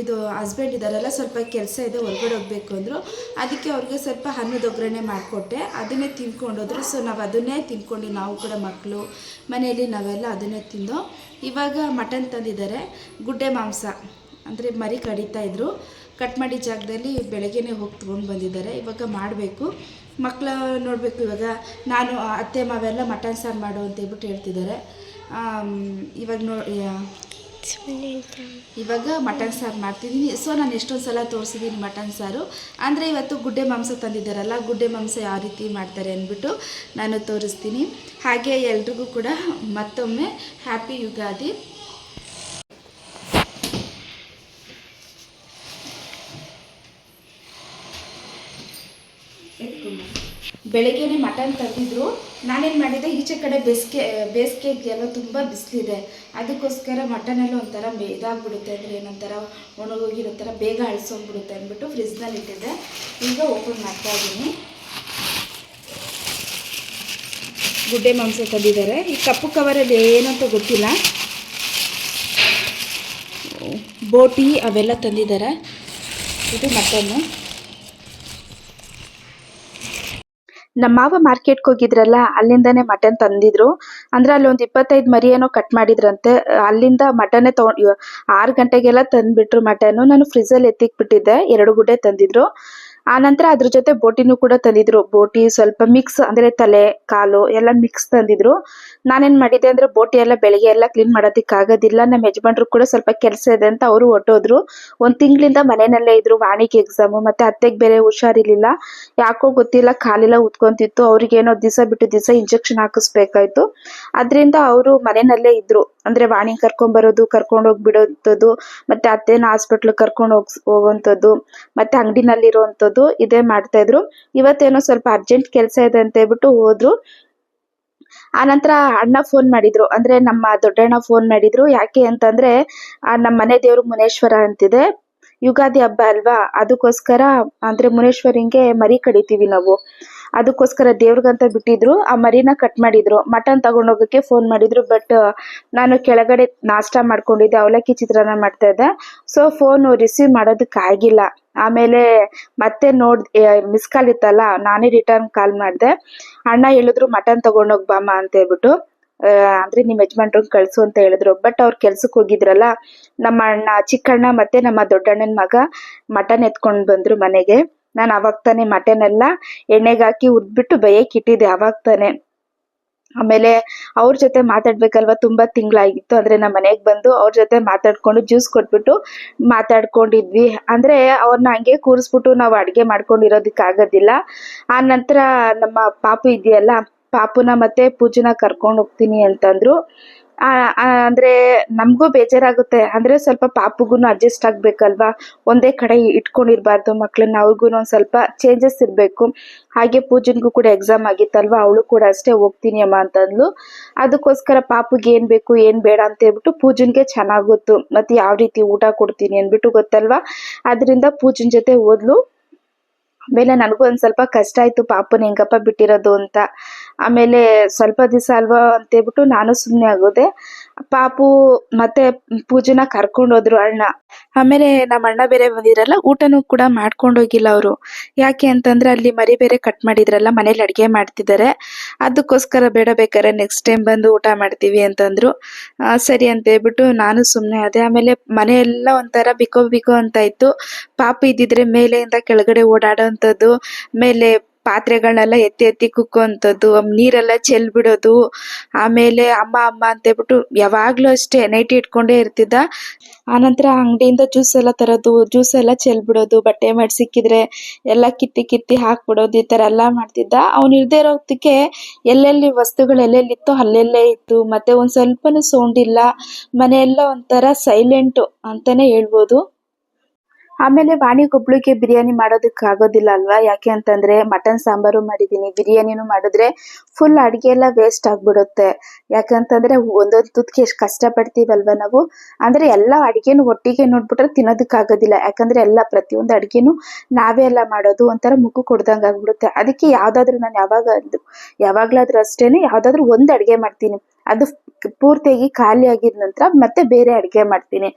ಇದು ಹಸ್ಬೆಂಡ್ ಇದ್ದಾರಲ್ಲ, ಸ್ವಲ್ಪ ಕೆಲಸ ಇದೆ, ಹೊರಗಡೆ ಹೋಗಬೇಕು ಅಂದರು. ಅದಕ್ಕೆ ಅವ್ರಿಗೆ ಸ್ವಲ್ಪ ಹಣ್ಣದ ಒಗ್ಗರಣೆ ಮಾಡಿಕೊಟ್ಟೆ. ಅದನ್ನೇ ತಿನ್ಕೊಂಡೋದ್ರು. ಸೊ ನಾವು ಅದನ್ನೇ ತಿನ್ಕೊಂಡು ನಾವು ಕೂಡ ಮಕ್ಕಳು ಮನೆಯಲ್ಲಿ ನಾವೆಲ್ಲ ಅದನ್ನೇ ತಿಂದು ಇವಾಗ ಮಟನ್ ತಂದಿದ್ದಾರೆ. ಗುಡ್ಡೆ ಮಾಂಸ, ಅಂದರೆ ಮರಿ ಕಡಿತಾ ಇದ್ರು. ಕಟ್ ಮಾಡಿ ಜಾಗದಲ್ಲಿ ಬೆಳಗ್ಗೆನೇ ಹೋಗಿ ತೊಗೊಂಡು ಬಂದಿದ್ದಾರೆ. ಇವಾಗ ಮಾಡಬೇಕು. ಮಕ್ಕಳು ನೋಡಬೇಕು ಇವಾಗ. ನಾನು, ಅತ್ತೆ ಮಾವೆಲ್ಲ ಮಟನ್ ಸಾರು ಮಾಡು ಅಂತ ಹೇಳ್ಬಿಟ್ಟು ಹೇಳ್ತಿದ್ದಾರೆ. ಇವಾಗ ನೋ ಇವಾಗ ಮಟನ್ ಸಾರು ಮಾಡ್ತಿದ್ದೀನಿ ಸೊ ನಾನು ಎಷ್ಟೊಂದು ಸಲ ತೋರಿಸಿದ್ದೀನಿ ಮಟನ್ ಸಾರು. ಅಂದರೆ ಇವತ್ತು ಗುಡ್ಡೆ ಮಾಂಸ ತಂದಿದ್ದಾರಲ್ಲ, ಗುಡ್ಡೆ ಮಾಂಸ ಯಾವ ರೀತಿ ಮಾಡ್ತಾರೆ ಅಂದ್ಬಿಟ್ಟು ನಾನು ತೋರಿಸ್ತೀನಿ. ಹಾಗೆ ಎಲ್ರಿಗೂ ಕೂಡ ಮತ್ತೊಮ್ಮೆ ಹ್ಯಾಪಿ ಯುಗಾದಿ. ಬೆಳಗ್ಗೆನೆ ಮಟನ್ ತಂದಿದ್ರು ನಾನೇನು ಮಾಡಿದೆ, ಈಚೆ ಕಡೆ ಬೇಸಿಗೆ ಬೇಸಿಗೆ ಇದೆಯಲ್ಲ ತುಂಬ ಬಿಸಿಲಿದೆ. ಅದಕ್ಕೋಸ್ಕರ ಮಟನೆಲ್ಲ ಒಂಥರ ಮೇ ಇದಾಗ್ಬಿಡುತ್ತೆ ಅಂದರೆ ಏನೊಂಥರ ಒಣಗೋಗಿರೋ ಥರ ಬೇಗ ಅಳಿಸೋಗ್ಬಿಡುತ್ತೆ ಅಂದ್ಬಿಟ್ಟು ಫ್ರಿಜ್ನಲ್ಲಿ ಇಟ್ಟಿದ್ದೆ. ಈಗ ಓಪನ್ ಮಾಡ್ತಾ ಇದ್ದೀನಿ. ಗುಡ್ಡೆ ಮಾಂಸ ತಂದಿದ್ದಾರೆ ಈ ಕಪ್ಪು ಕವರಲ್ಲಿ ಏನಂತ ಗೊತ್ತಿಲ್ಲ. ಬೋಟಿ ಅವೆಲ್ಲ ತಂದಿದ್ದಾರೆ. ಇದು ಮಟನ್ನು. ನಮ್ಮ ಮಾವ ಮಾರ್ಕೆಟ್ಗೆ ಹೋಗಿದ್ರಲ್ಲ, ಅಲ್ಲಿಂದಾನೆ ಮಟನ್ ತಂದಿದ್ರು. ಅಂದ್ರೆ ಅಲ್ಲಿ ಒಂದು ಇಪ್ಪತ್ತೈದು ಮರಿ ಏನೋ ಕಟ್ ಮಾಡಿದ್ರಂತೆ. ಅಲ್ಲಿಂದ ಮಟನ್ನೇ ತಗೊಂಡ್ ಆರು ಗಂಟೆಗೆಲ್ಲ ತಂದ್ಬಿಟ್ರು ಮಟನ್ ನಾನು ಫ್ರಿಜ್ಜಲ್ಲಿ ಎತ್ತಿಕ್ಬಿಟ್ಟಿದ್ದೆ, ಎರಡು ಗುಡ್ಡೆ ತಂದಿದ್ರು. ಆ ನಂತರ ಅದ್ರ ಜೊತೆ ಬೋಟಿನೂ ಕೂಡ ತಂದಿದ್ರು. ಬೋಟಿ ಸ್ವಲ್ಪ ಮಿಕ್ಸ್ ಅಂದ್ರೆ ತಲೆ, ಕಾಲು ಎಲ್ಲ ಮಿಕ್ಸ್ ತಂದಿದ್ರು. ನಾನೇನ್ ಮಾಡಿದ್ದೆ ಅಂದ್ರೆ ಬೋಟಿ ಎಲ್ಲ ಬೆಳಿಗ್ಗೆ ಎಲ್ಲ ಕ್ಲೀನ್ ಮಾಡೋದಕ್ಕೆ ಆಗೋದಿಲ್ಲ. ನಮ್ಮ ಯಜಮಾನ್ರು ಕೂಡ ಸ್ವಲ್ಪ ಕೆಲಸ ಇದೆ ಅಂತ ಅವರು ಹೊಟ್ಟೋದ್ರು ಒಂದ್ ತಿಂಗಳಿಂದ ಮನೆಯಲ್ಲೇ ಇದ್ರು ವಾಣಿಜ್ಯ ಎಕ್ಸಾಮು ಮತ್ತೆ ಅತ್ತೆಗೆ ಬೇರೆ ಹುಷಾರಿರ್ಲಿಲ್ಲ. ಯಾಕೋ ಗೊತ್ತಿಲ್ಲ, ಕಾಲೆಲ್ಲ ಉತ್ಕೊಂತಿತ್ತು ಅವ್ರಿಗೇನೋ ದಿವಸ ಬಿಟ್ಟು ದಿವಸ ಇಂಜೆಕ್ಷನ್ ಹಾಕಿಸ್ಬೇಕಾಯ್ತು. ಅದರಿಂದ ಅವರು ಮನೆಯಲ್ಲೇ ಇದ್ರು. ಅಂದ್ರೆ ವಾಣಿ ಕರ್ಕೊಂಡ್ ಬರೋದು, ಕರ್ಕೊಂಡ್ ಹೋಗಿ ಬಿಡೋಂಥದ್ದು ಮತ್ತೆ ಅತ್ತೆನ ಹಾಸ್ಪಿಟ್ಲ್ ಕರ್ಕೊಂಡ್ ಹೋಗ್ ಹೋಗುವಂಥದ್ದು, ಮತ್ತೆ ಅಂಗಡಿನಲ್ಲಿ ಇರುವಂತದ್ದು ಇದೇ ಮಾಡ್ತಾ ಇದ್ರು. ಇವತ್ತೇನೋ ಸ್ವಲ್ಪ ಅರ್ಜೆಂಟ್ ಕೆಲಸ ಇದೆ ಅಂತ ಹೇಳ್ಬಿಟ್ಟು ಹೋದ್ರು. ಆ ನಂತರ ಅಣ್ಣ ಫೋನ್ ಮಾಡಿದ್ರು. ಅಂದ್ರೆ ನಮ್ಮ ದೊಡ್ಡಣ್ಣ ಫೋನ್ ಮಾಡಿದ್ರು. ಯಾಕೆ ಅಂತಂದ್ರೆ ನಮ್ಮ ಮನೆ ದೇವ್ರು ಮುನೇಶ್ವರ ಅಂತಿದೆ. ಯುಗಾದಿ ಹಬ್ಬ ಅಲ್ವಾ? ಅದಕ್ಕೋಸ್ಕರ ಅಂದ್ರೆ ಮುನೇಶ್ವರಿಂಗೆ ಮರಿ ಕಡಿತೀವಿ ನಾವು. ಅದಕ್ಕೋಸ್ಕರ ದೇವ್ರಿಗಂತ ಬಿಟ್ಟಿದ್ರು. ಆ ಮರಿನ ಕಟ್ ಮಾಡಿದ್ರು. ಮಟನ್ ತಗೊಂಡೋಗಕ್ಕೆ ಫೋನ್ ಮಾಡಿದ್ರು ಬಟ್ ನಾನು ಕೆಳಗಡೆ ನಾಷ್ಟ ಮಾಡ್ಕೊಂಡಿದ್ದೆ, ಅವಲಕ್ಕಿ ಚಿತ್ರಾನ್ನ ಮಾಡ್ತಾ ಇದ್ದೆ. ಸೊ ಫೋನ್ ರಿಸೀವ್ ಮಾಡೋದಕ್ಕೆ ಆಗಿಲ್ಲ. ಆಮೇಲೆ ಮತ್ತೆ ನೋಡ್ ಮಿಸ್ ಕಾಲ್ ಇತ್ತಲ್ಲ, ನಾನೇ ರಿಟರ್ನ್ ಕಾಲ್ ಮಾಡಿದೆ. ಅಣ್ಣ ಹೇಳಿದ್ರು ಮಟನ್ ತಗೊಂಡೋಗ್ ಬಾಮ ಅಂತ ಹೇಳ್ಬಿಟ್ಟು. ಅಂದ್ರೆ ನಿಮ್ಮ ಯಜಮಾನ್ರಿಗೆ ಕಳ್ಸು ಅಂತ ಹೇಳಿದ್ರು. ಬಟ್ ಅವ್ರ ಕೆಲ್ಸಕ್ಕೆ ಹೋಗಿದ್ರಲ್ಲ, ನಮ್ಮ ಅಣ್ಣ ಚಿಕ್ಕಣ್ಣ ಮತ್ತೆ ನಮ್ಮ ದೊಡ್ಡಣ್ಣನ ಮಗ ಮಟನ್ ಎತ್ಕೊಂಡ್ ಬಂದ್ರು ಮನೆಗೆ. ನಾನು ಅವಾಗ ತಾನೆ ಮಟನ್ ಎಲ್ಲ ಎಣ್ಣೆಗೆ ಹಾಕಿ ಉದ್ಬಿಟ್ಟು ಬೇಯಕ್ಕೆ ಇಟ್ಟಿದ್ದೆ ಅವಾಗ ತಾನೆ. ಆಮೇಲೆ ಅವ್ರ ಜೊತೆ ಮಾತಾಡ್ಬೇಕಲ್ವಾ ತುಂಬಾ ತಿಂಗಳಾಗಿತ್ತು. ಅಂದ್ರೆ ನಮ್ಮ ಮನೆಗೆ ಬಂದು ಅವ್ರ ಜೊತೆ ಮಾತಾಡ್ಕೊಂಡು ಜ್ಯೂಸ್ ಕೊಟ್ಬಿಟ್ಟು ಮಾತಾಡ್ಕೊಂಡಿದ್ವಿ. ಅಂದ್ರೆ ಅವ್ರನ್ನ ಹಂಗೆ ಕೂರಿಸ್ಬಿಟ್ಟು ನಾವು ಅಡ್ಗೆ ಮಾಡ್ಕೊಂಡಿರೋದಕ್ಕಾಗೋದಿಲ್ಲ ಆ ನಂತರ ನಮ್ಮ ಪಾಪು ಇದೆಯಲ್ಲ, ಪಾಪುನ ಮತ್ತೆ ಪೂಜನ ಕರ್ಕೊಂಡು ಹೋಗ್ತೀನಿ ಅಂತಂದ್ರು. ಅಂದ್ರೆ ನಮಗೂ ಬೇಜಾರಾಗುತ್ತೆ. ಅಂದ್ರೆ ಸ್ವಲ್ಪ ಪಾಪುಗೂ ಅಡ್ಜಸ್ಟ್ ಆಗ್ಬೇಕಲ್ವಾ? ಒಂದೇ ಕಡೆ ಇಟ್ಕೊಂಡಿರಬಾರ್ದು ಮಕ್ಳನ್ನ ಅವ್ರಿಗೂ ಒಂದ್ ಸ್ವಲ್ಪ ಚೇಂಜಸ್ ಇರಬೇಕು. ಹಾಗೆ ಪೂಜನ್ಗೂ ಕೂಡ ಎಕ್ಸಾಮ್ ಆಗಿತ್ತಲ್ವಾ? ಅವಳು ಕೂಡ ಅಷ್ಟೇ ಹೋಗ್ತೀನಿ ಅಮ್ಮ ಅಂತಂದ್ಲು. ಅದಕ್ಕೋಸ್ಕರ ಪಾಪುಗೆ ಏನ್ ಬೇಕು, ಏನ್ ಬೇಡ ಅಂತ ಹೇಳ್ಬಿಟ್ಟು ಪೂಜನ್ಗೆ ಚೆನ್ನಾಗ್ ಗೊತ್ತು. ಮತ್ತೆ ಯಾವ ರೀತಿ ಊಟ ಕೊಡ್ತೀನಿ ಅಂದ್ಬಿಟ್ಟು ಗೊತ್ತಲ್ವಾ? ಅದರಿಂದ ಪೂಜನ್ ಜೊತೆ ಓದ್ಲು ಆಮೇಲೆ ನನಗೂ ಒಂದು ಸ್ವಲ್ಪ ಕಷ್ಟ ಆಯ್ತು ಪಾಪನ ಹೆಂಗಪ್ಪ ಬಿಟ್ಟಿರೋದು ಅಂತ. ಆಮೇಲೆ ಸ್ವಲ್ಪ ದಿವಸ ಅಲ್ವಾ ಅಂತೇಳ್ಬಿಟ್ಟು ನಾನು ಸುಮ್ಮನೆ ಆಗೋದೆ. ಪಾಪು ಮತ್ತೆ ಪೂಜನ ಕರ್ಕೊಂಡು ಹೋದ್ರು ಅಣ್ಣ. ಆಮೇಲೆ ನಮ್ಮ ಅಣ್ಣ ಬೇರೆ ಬಂದಿದ್ರಲ್ಲ, ಊಟನೂ ಕೂಡ ಮಾಡ್ಕೊಂಡು ಹೋಗಿಲ್ಲ ಅವರು. ಯಾಕೆ ಅಂತಂದ್ರೆ ಅಲ್ಲಿ ಮರಿ ಬೇರೆ ಕಟ್ ಮಾಡಿದ್ರಲ್ಲ, ಮನೇಲಿ ಅಡಿಗೆ ಮಾಡ್ತಿದ್ದಾರೆ. ಅದಕ್ಕೋಸ್ಕರ ಬೇಡ ಬೇಕಾದ್ರೆ ನೆಕ್ಸ್ಟ್ ಟೈಮ್ ಬಂದು ಊಟ ಮಾಡ್ತೀವಿ ಅಂತಂದ್ರು. ಸರಿ ಅಂತ ಹೇಳ್ಬಿಟ್ಟು ನಾನು ಸುಮ್ಮನೆ ಅದೇ ಆಮೇಲೆ ಮನೆಯೆಲ್ಲ ಒಂಥರ ಬಿಕೋ ಬಿಕೋ ಅಂತ ಇತ್ತು. ಪಾಪು ಇದ್ದಿದ್ರೆ ಮೇಲೆಯಿಂದ ಕೆಳಗಡೆ ಓಡಾಡೋಂಥದ್ದು, ಮೇಲೆ ಪಾತ್ರೆಗಳನ್ನೆಲ್ಲ ಎತ್ತಿ ಎತ್ತಿ ಕುಕ್ಕುವಂಥದ್ದು ನೀರೆಲ್ಲ ಚೆಲ್ ಬಿಡೋದು ಆಮೇಲೆ ಅಮ್ಮ ಅಮ್ಮ ಅಂತ ಹೇಳ್ಬಿಟ್ಟು ಯಾವಾಗ್ಲೂ ಅಷ್ಟೇ ನೈಟಿ ಇಟ್ಕೊಂಡೇ ಇರ್ತಿದ್ದ. ಆನಂತರ ಅಂಗಡಿಯಿಂದ ಜ್ಯೂಸ್ ಎಲ್ಲ ತರೋದು, ಜ್ಯೂಸ್ ಎಲ್ಲ ಚೆಲ್ ಬಿಡೋದು ಬಟ್ಟೆ ಮಾಡಿ ಸಿಕ್ಕಿದ್ರೆ ಎಲ್ಲ ಕಿತ್ತಿ ಕಿತ್ತಿ ಹಾಕ್ಬಿಡೋದು, ಈ ತರ ಎಲ್ಲ ಮಾಡ್ತಿದ್ದ. ಅವ್ನು ಇಲ್ದೇ ಇರೋದಕ್ಕೆ ಎಲ್ಲೆಲ್ಲಿ ವಸ್ತುಗಳು ಎಲ್ಲೆಲ್ಲಿತ್ತೋ ಅಲ್ಲೆಲ್ಲೇ ಇತ್ತು. ಮತ್ತೆ ಒಂದ್ ಸ್ವಲ್ಪನೂ ಸೌಂಡ್ ಇಲ್ಲ ಮನೆಯೆಲ್ಲ ಒಂಥರ ಸೈಲೆಂಟ್ ಅಂತಾನೆ ಹೇಳ್ಬೋದು. ಆಮೇಲೆ ವಾಣಿಗೊಬ್ಳಿಗೆ ಬಿರಿಯಾನಿ ಮಾಡೋದಕ್ಕೆ ಆಗೋದಿಲ್ಲ ಅಲ್ವಾ? ಯಾಕೆ ಅಂತಂದ್ರೆ ಮಟನ್ ಸಾಂಬಾರು ಮಾಡಿದೀನಿ, ಬಿರಿಯಾನಿನೂ ಮಾಡಿದ್ರೆ ಫುಲ್ ಅಡುಗೆ ಎಲ್ಲ ವೇಸ್ಟ್ ಆಗ್ಬಿಡುತ್ತೆ. ಯಾಕಂತಂದ್ರೆ ಒಂದೊಂದು ತುತ್ತಿಗೆ ಎಷ್ಟು ಕಷ್ಟಪಡ್ತೀವಲ್ವ ನಾವು? ಅಂದ್ರೆ ಎಲ್ಲ ಅಡುಗೆನೂ ಒಟ್ಟಿಗೆ ನೋಡ್ಬಿಟ್ರೆ ತಿನ್ನೋದಕ್ಕಾಗೋದಿಲ್ಲ ಯಾಕಂದ್ರೆ ಎಲ್ಲ ಪ್ರತಿಯೊಂದು ಅಡುಗೆನೂ ನಾವೇ ಎಲ್ಲ ಮಾಡೋದು, ಒಂಥರ ಮುಖಕ್ಕೆ ಕೊಡ್ದಂಗೆ ಆಗ್ಬಿಡುತ್ತೆ ಅದಕ್ಕೆ ಯಾವ್ದಾದ್ರು ನಾನು ಯಾವಾಗ ಯಾವಾಗಲಾದ್ರೂ ಅಷ್ಟೇನೆ ಯಾವ್ದಾದ್ರು ಒಂದು ಅಡುಗೆ ಮಾಡ್ತೀನಿ. ಅದು ಪೂರ್ತಿಯಾಗಿ ಖಾಲಿ ಆಗಿದ ನಂತರ ಮತ್ತೆ ಬೇರೆ ಅಡುಗೆ ಮಾಡ್ತೀನಿ.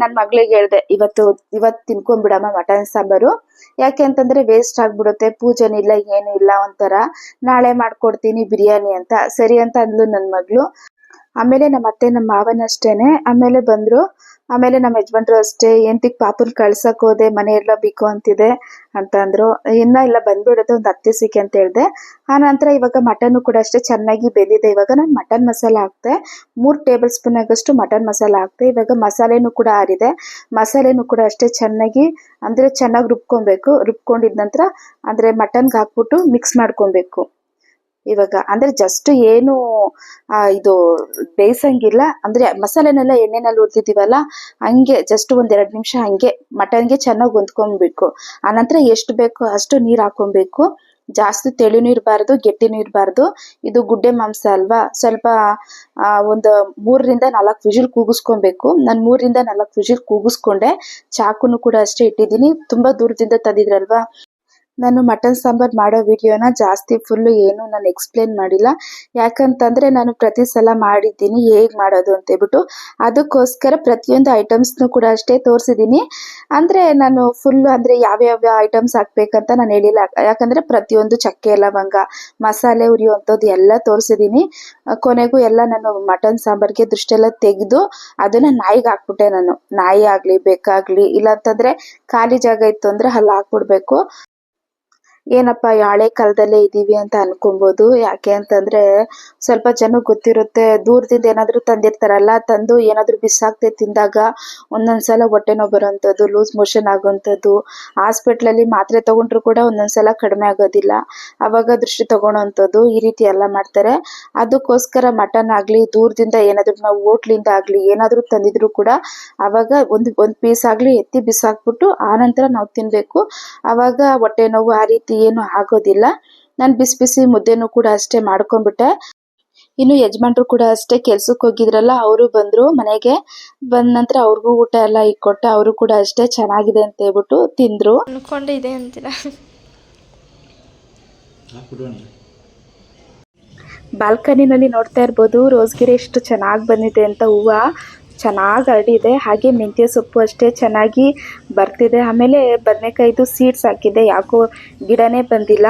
ನನ್ನ ಮಗಳಿಗೆ ಹೇಳ್ದೆ, ಇವತ್ತು ಇವತ್ತು ತಿನ್ಕೊಂಡ್ಬಿಡಮ್ಮ ಮಟನ್ ಸಾಂಬಾರು. ಯಾಕೆ ಅಂತಂದ್ರೆ ವೇಸ್ಟ್ ಆಗ್ಬಿಡುತ್ತೆ, ಪೂಜೆನಿಲ್ಲ, ಏನೂ ಇಲ್ಲ ಒಂಥರ. ನಾಳೆ ಮಾಡ್ಕೊಡ್ತೀನಿ ಬಿರಿಯಾನಿ ಅಂತ. ಸರಿ ಅಂತ ಅಂದ್ಲು ನನ್ನ ಮಗಳು. ಆಮೇಲೆ ನಮ್ಮ ಅತ್ತೆ ನಮ್ಮ ಮಾವನ ಅಷ್ಟೇನೆ ಆಮೇಲೆ ಬಂದ್ರು ಆಮೇಲೆ ನಮ್ಮ ಯಜಮಾನ್ರು ಅಷ್ಟೇ ಎಂತಿಗೆ ಪಾಪನ್ ಕಳ್ಸಕ್ ಹೋದೆ, ಮನೆ ಎಲ್ಲ ಬೇಕು ಅಂತಿದೆ ಅಂತ ಅಂದ್ರು. ಇನ್ನ ಇಲ್ಲ ಬಂದ್ಬಿಡುತ್ತೆ ಒಂದು ಹತ್ತಿ ಸಿಕ್ಕಿ ಅಂತ ಹೇಳ್ದೆ. ಆ ನಂತರ ಇವಾಗ ಮಟನ್ ಕೂಡ ಅಷ್ಟೇ ಚೆನ್ನಾಗಿ ಬೆಂದಿದೆ. ಇವಾಗ ನಾನು ಮಟನ್ ಮಸಾಲ ಹಾಕ್ತೆ ಮೂರು ಟೇಬಲ್ ಸ್ಪೂನ್ ಆಗಷ್ಟು ಮಟನ್ ಮಸಾಲ ಹಾಕ್ತೆ ಇವಾಗ ಮಸಾಲೆನೂ ಕೂಡ ಆರಿದೆ. ಮಸಾಲೆನೂ ಕೂಡ ಅಷ್ಟೇ ಚೆನ್ನಾಗಿ, ಅಂದ್ರೆ ಚೆನ್ನಾಗಿ ರುಬ್ಕೊಬೇಕು. ರುಬ್ಕೊಂಡಿದ ನಂತರ, ಅಂದ್ರೆ ಮಟನ್ಗೆ ಹಾಕ್ಬಿಟ್ಟು ಮಿಕ್ಸ್ ಮಾಡ್ಕೊಬೇಕು. ಇವಾಗ ಅಂದ್ರೆ ಜಸ್ಟ್ ಏನು ಇದು ಬೇಯಿಸಂಗಿಲ್ಲ. ಅಂದ್ರೆ ಮಸಾಲೆನೆಲ್ಲ ಎಣ್ಣೆನಲ್ಲಿ ಹುರಿದಿದ್ದೀವಲ್ಲ ಹಂಗೆ ಜಸ್ಟ್ ಒಂದ್ ಎರಡ್ ನಿಮಿಷ ಹಂಗೆ ಮಟನ್ಗೆ ಚೆನ್ನಾಗಿ ಹೊಂದ್ಕೊಬೇಕು. ಆನಂತರ ಎಷ್ಟು ಬೇಕು ಅಷ್ಟು ನೀರ್ ಹಾಕೊಬೇಕು ಜಾಸ್ತಿ ತೆಳಿನೂ ಇರಬಾರ್ದು ಗಟ್ಟಿನೂ ಇರಬಾರ್ದು ಇದು ಗುಡ್ಡೆ ಮಾಂಸ ಅಲ್ವಾ? ಸ್ವಲ್ಪ ಒಂದು ಮೂರರಿಂದ ನಾಲ್ಕು ವಿಜಿಲ್ ಕೂಗಿಸ್ಕೊಬೇಕು. ನಾನು ಮೂರರಿಂದ ನಾಲ್ಕು ವಿಜಿಲ್ ಕೂಗಿಸ್ಕೊಂಡೆ. ಚಾಕುನು ಕೂಡ ಅಷ್ಟೇ ಇಟ್ಟಿದ್ದೀನಿ. ತುಂಬಾ ದೂರದಿಂದ ತಂದಿದ್ರಲ್ವಾ? ನಾನು ಮಟನ್ ಸಾಂಬಾರ್ ಮಾಡೋ ವಿಡಿಯೋನ ಜಾಸ್ತಿ ಫುಲ್ಲು ಏನು ನಾನು ಎಕ್ಸ್ಪ್ಲೇನ್ ಮಾಡಿಲ್ಲ. ಯಾಕಂತಂದ್ರೆ ನಾನು ಪ್ರತಿ ಸಲ ಮಾಡಿದ್ದೀನಿ, ಹೇಗೆ ಮಾಡೋದು ಅಂತ ಹೇಳ್ಬಿಟ್ಟು. ಅದಕ್ಕೋಸ್ಕರ ಪ್ರತಿಯೊಂದು ಐಟಮ್ಸ್ನು ಕೂಡ ಅಷ್ಟೇ ತೋರಿಸಿದ್ದೀನಿ. ಅಂದರೆ ನಾನು ಫುಲ್ ಅಂದರೆ ಯಾವ್ಯಾವ ಐಟಮ್ಸ್ ಹಾಕ್ಬೇಕಂತ ನಾನು ಹೇಳಿಲ್ಲ. ಯಾಕಂದರೆ ಪ್ರತಿಯೊಂದು ಚಕ್ಕೆ, ಲವಂಗ, ಮಸಾಲೆ ಉರಿಯುವಂಥದ್ದು ಎಲ್ಲ ತೋರಿಸಿದ್ದೀನಿ. ಕೊನೆಗೂ ಎಲ್ಲ ನಾನು ಮಟನ್ ಸಾಂಬಾರ್ಗೆ ದೃಷ್ಟೆಲ್ಲ ತೆಗೆದು ಅದನ್ನ ನಾಯಿಗೆ ಹಾಕ್ಬಿಟ್ಟೆ ನಾನು. ನಾಯಿ ಆಗಲಿ ಬೇಕಾಗಲಿ ಇಲ್ಲಾಂತಂದರೆ ಖಾಲಿ ಜಾಗ ಇತ್ತು ಅಂದರೆ ಅಲ್ಲಿ ಹಾಕ್ಬಿಡ್ಬೇಕು. ಏನಪ್ಪ ಹಳೆ ಕಾಲದಲ್ಲೇ ಇದ್ದೀವಿ ಅಂತ ಅನ್ಕೊಬೋದು. ಯಾಕೆ ಅಂತಂದ್ರೆ, ಸ್ವಲ್ಪ ಜನ ಗೊತ್ತಿರುತ್ತೆ. ದೂರದಿಂದ ಏನಾದರೂ ತಂದಿರ್ತಾರಲ್ಲ, ತಂದು ಏನಾದರೂ ಬಿಸಾಕ್ದೆ ತಿಂದಾಗ ಒಂದೊಂದ್ಸಲ ಹೊಟ್ಟೆ ನೋವು ಬರೋಂಥದ್ದು, ಲೂಸ್ ಮೋಷನ್ ಆಗೋಂಥದ್ದು. ಹಾಸ್ಪಿಟ್ಲಲ್ಲಿ ಮಾತ್ರೆ ತಗೊಂಡ್ರು ಕೂಡ ಒಂದೊಂದ್ಸಲ ಕಡಿಮೆ ಆಗೋದಿಲ್ಲ. ಅವಾಗ ದೃಷ್ಟಿ ತಗೊಳೋಂಥದ್ದು ಈ ರೀತಿ ಎಲ್ಲ ಮಾಡ್ತಾರೆ. ಅದಕ್ಕೋಸ್ಕರ ಮಟನ್ ಆಗಲಿ, ದೂರದಿಂದ ಏನಾದರೂ ನಾವು ಹೋಟ್ಲಿಂದ ಆಗಲಿ, ಏನಾದರೂ ತಂದಿದ್ರು ಕೂಡ ಅವಾಗ ಒಂದು ಒಂದು ಪೀಸ್ ಆಗಲಿ ಎತ್ತಿ ಬಿಸಾಕ್ಬಿಟ್ಟು ಆನಂತರ ನಾವು ತಿನ್ನಬೇಕು ಅವಾಗ ಹೊಟ್ಟೆ ನೋವು ಆ ರೀತಿ ಏನು ಆಗೋದಿಲ್ಲ. ನಾನು ಬಿಸಿ ಬಿಸಿ ಮುದ್ದೆನೂ ಕೂಡ ಅಷ್ಟೇ ಮಾಡ್ಕೊಂಡ್ಬಿಟ್ಟೆ. ಇನ್ನು ಯಜಮಾನ್ರು ಕೂಡ ಅಷ್ಟೇ ಕೆಲ್ಸಕ್ಕೆ ಹೋಗಿದ್ರಲ್ಲ ಅವರು ಬಂದ್ರು ಮನೆಗೆ. ಬಂದ ನಂತರ ಅವ್ರಿಗೂ ಊಟ ಎಲ್ಲ ಇಕ್ಕೊಟ್ಟೆ ಅವರು ಕೂಡ ಅಷ್ಟೇ ಚೆನ್ನಾಗಿದೆ ಅಂತ ಹೇಳ್ಬಿಟ್ಟು ತಿಂದ್ರು. ಅನ್ಕೊಂಡಿದೆ ಅಂತೀರ? ಅಂತೀರಾ ಬಾಲ್ಕನಿನಲ್ಲಿ ನೋಡ್ತಾ ಇರ್ಬೋದು ರೋಸ್ಗಿರಿ ಎಷ್ಟು ಚೆನ್ನಾಗಿ ಬಂದಿದೆ ಅಂತ ಹೂವು. ಚೆನ್ನಾಗಿ ಹರಡಿದೆ ಹಾಗೆ ಮೆಂತ್ಯ ಸೊಪ್ಪು ಅಷ್ಟೇ ಚೆನ್ನಾಗಿ ಬರ್ತಿದೆ. ಆಮೇಲೆ ಬದನೆಕಾಯ್ದು ಸೀಡ್ಸ್ ಹಾಕಿದೆ. ಯಾಕೋ ಗಿಡನೇ ಬಂದಿಲ್ಲ.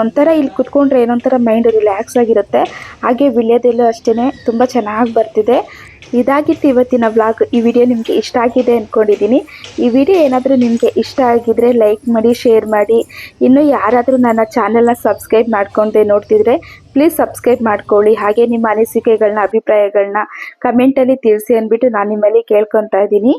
ಒಂಥರ ಇಲ್ಲಿ ಕುತ್ಕೊಂಡ್ರೆ ಏನೊಂಥರ ಮೈಂಡ್ ರಿಲ್ಯಾಕ್ಸ್ ಆಗಿರುತ್ತೆ. ಹಾಗೆ ವಿಳ್ಯದೆಲ್ಲೂ ಅಷ್ಟೇ ತುಂಬ ಚೆನ್ನಾಗಿ ಬರ್ತಿದೆ. ಇದಾಗಿತ್ತು ಇವತ್ತಿನ ವ್ಲಾಗ್. ಈ ವಿಡಿಯೋ ನಿಮಗೆ ಇಷ್ಟ ಆಗಿದೆ ಅಂದ್ಕೊಂಡಿದ್ದೀನಿ ಈ ವಿಡಿಯೋ ಏನಾದರೂ ನಿಮಗೆ ಇಷ್ಟ ಆಗಿದ್ರೆ ಲೈಕ್ ಮಾಡಿ, ಶೇರ್ ಮಾಡಿ. ಇನ್ನು ಯಾರಾದರೂ ನನ್ನ ಚಾನಲ್ನ ಸಬ್ಸ್ಕ್ರೈಬ್ ಮಾಡ್ಕೊಂಡೆ ನೋಡ್ತಿದ್ರೆ ಪ್ಲೀಸ್ ಸಬ್ಸ್ಕ್ರೈಬ್ ಮಾಡ್ಕೊಳ್ಳಿ. ಹಾಗೆ ನಿಮ್ಮ ಅನಿಸಿಕೆಗಳನ್ನ, ಅಭಿಪ್ರಾಯಗಳನ್ನ ಕಮೆಂಟಲ್ಲಿ ತಿಳಿಸಿ ಅಂದ್ಬಿಟ್ಟು ನಾನು ನಿಮ್ಮಲ್ಲಿ ಕೇಳ್ಕೊತಾ ಇದ್ದೀನಿ.